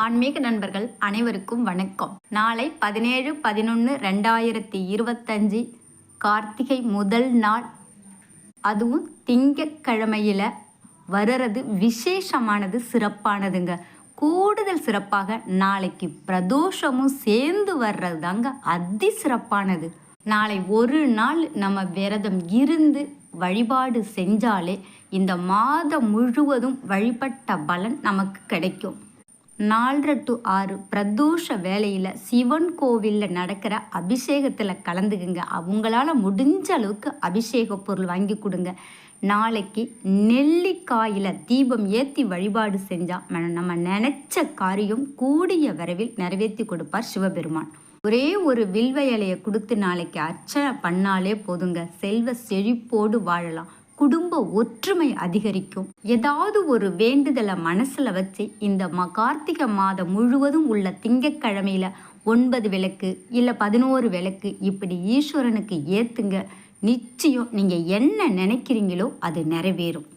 ஆன்மீக நண்பர்கள் அனைவருக்கும் வணக்கம். நாளை பதினேழு பதினொன்று ரெண்டாயிரத்தி இருபத்தஞ்சி கார்த்திகை முதல் நாள். அதுவும் திங்கக்கிழமையில் வர்றது விசேஷமானது சிறப்பானதுங்க. கூடுதல் சிறப்பாக நாளைக்கு பிரதோஷமும் சேர்ந்து வர்றது தாங்க அதி சிறப்பானது. நாளை ஒரு நாள் நம்ம விரதம் இருந்து வழிபாடு செஞ்சாலே இந்த மாதம் முழுவதும் வழிபட்ட பலன் நமக்கு கிடைக்கும். நாலரை டு ஆறு பிரதோஷ வேலையில் சிவன் கோவிலில் நடக்கிற அபிஷேகத்தில் கலந்துக்குங்க. அவங்களால முடிஞ்ச அளவுக்கு அபிஷேக பொருள் வாங்கி கொடுங்க. நாளைக்கு நெல்லிக்காயில் தீபம் ஏற்றி வழிபாடு செஞ்சால் நம்ம நினச்ச காரியம் கூடிய விரைவில் நிறைவேற்றி கொடுப்பார் சிவபெருமான். ஒரே ஒரு வில்வ இலையை கொடுத்து நாளைக்கு அர்ச்சனை பண்ணாலே போதுங்க. செல்வ செழிப்போடு வாழலாம். குடும்ப ஒற்றுமை அதிகரிக்கும். ஏதாவது ஒரு வேண்டுதலை மனசுல வச்சு இந்த ம கார்த்திகை மாதம் முழுவதும் உள்ள திங்கக்கிழமையில ஒன்பது விளக்கு இல்லை பதினோரு விளக்கு இப்படி ஈஸ்வரனுக்கு ஏத்துங்க. நிச்சயம் நீங்க என்ன நினைக்கிறீங்களோ அது நிறைவேறும்.